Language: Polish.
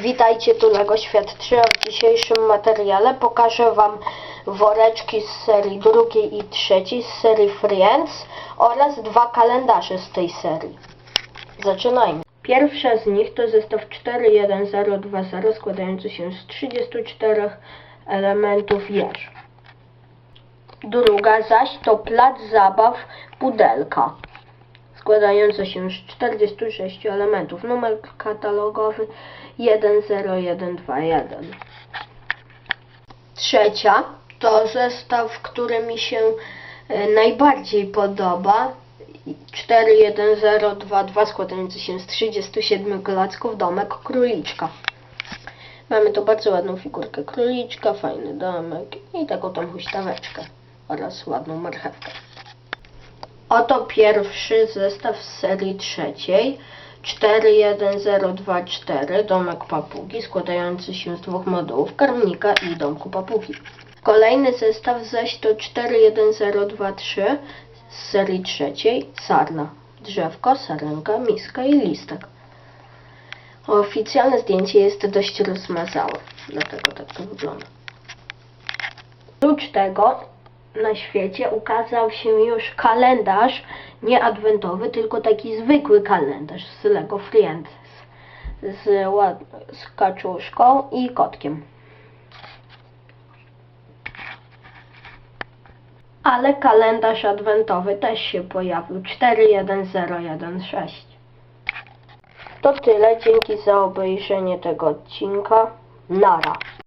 Witajcie tu Lego Świat 3, a w dzisiejszym materiale pokażę Wam woreczki z serii drugiej i trzeciej, z serii Friends oraz dwa kalendarze z tej serii. Zaczynajmy. Pierwsza z nich to zestaw 41020 składający się z 34 elementów jeż. Druga zaś to plac zabaw Pudelka składająca się z 46 elementów. Numer katalogowy 10121. Trzecia to zestaw, który mi się e, najbardziej podoba. 41022 składający się z 37 klocków domek króliczka. Mamy tu bardzo ładną figurkę króliczka, fajny domek i taką tam huśtaweczkę oraz ładną marchewkę. Oto pierwszy zestaw z serii trzeciej. 41024 Domek Papugi składający się z dwóch modułów karmnika i domku papugi. Kolejny zestaw zaś to 41023 z serii trzeciej Sarna. Drzewko, sarenka, miska i listek. Oficjalne zdjęcie jest dość rozmazałe, dlatego tak to wygląda. Oprócz tego na świecie ukazał się już kalendarz, nie adwentowy, tylko taki zwykły kalendarz z Lego Friends. Z, z kaczuszką i kotkiem. Ale kalendarz adwentowy też się pojawił. 41016. To tyle. Dzięki za obejrzenie tego odcinka. Nara.